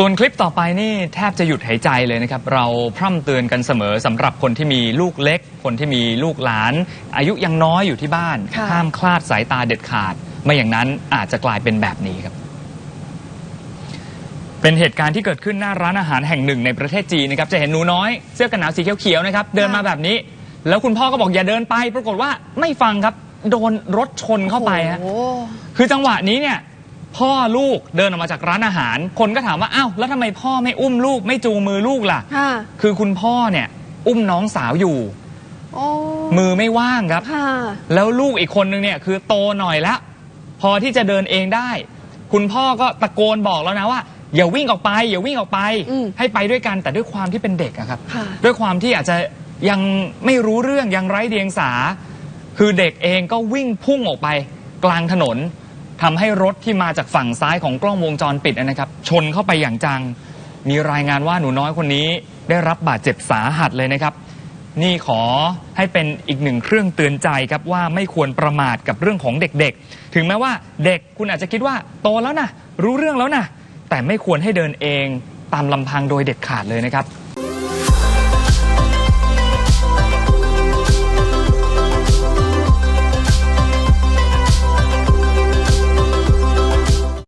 ส่วนคลิปต่อไปนี่แทบจะหยุดหายใจเลยนะครับ เราพร่ำเตือนกันเสมอสำหรับคนที่มีลูกเล็ก คนที่มีลูกหลาน อายุยังน้อยอยู่ที่บ้าน ค่ะ ห้ามคลาดสายตาเด็ดขาด ไม่อย่างนั้นอาจจะกลายเป็นแบบนี้ครับ เป็นเหตุการณ์ที่เกิดขึ้นหน้าร้านอาหารแห่งหนึ่งในประเทศจีนนะครับ จะเห็นหนูน้อยเสื้อกันหนาวสีเขียวๆนะครับ เดินมาแบบนี้ แล้วคุณพ่อก็บอกอย่าเดินไป ปรากฏว่าไม่ฟังครับ โดนรถชนเข้าไปฮะ โอ้โห คือจังหวะนี้เนี่ย พ่อลูกเดินออกมาจากร้านอาหาร คนก็ถามว่าอ้าวแล้วทำไมพ่อไม่อุ้มลูก ไม่จูงมือลูกล่ะ ค่ะ คือคุณพ่อเนี่ย อุ้มน้องสาวอยู่ โอ้มือไม่ว่างครับ ค่ะ แล้วลูกอีกคนนึงเนี่ยคือโตหน่อยแล้ว พอที่จะเดินเองได้ คุณพ่อก็ตะโกนบอกแล้วนะว่า อย่าวิ่งออกไป อย่าวิ่งออกไป อืมให้ไปด้วยกันแต่ด้วยความที่เป็นเด็กอะครับ ค่ะ ด้วยความที่อาจจะยังไม่รู้เรื่องยังไร้เดียงสา คือเด็กเองก็วิ่งพุ่งออกไปกลางถนน ทำให้รถที่มาจากฝั่งซ้ายของกล้องวงจรปิดนะครับ ชนเข้าไปอย่างจัง มีรายงานว่าหนูน้อยคนนี้ได้รับบาดเจ็บสาหัสเลยนะครับ นี่ขอให้เป็นอีกหนึ่งเครื่องเตือนใจครับว่าไม่ควรประมาทกับเรื่องของเด็กๆ ถึงแม้ว่าเด็กคุณอาจจะคิดว่าโตแล้วนะรู้เรื่องแล้วนะแต่ไม่ควรให้เดินเองตามลำพังโดยเด็ดขาดเลยนะครับ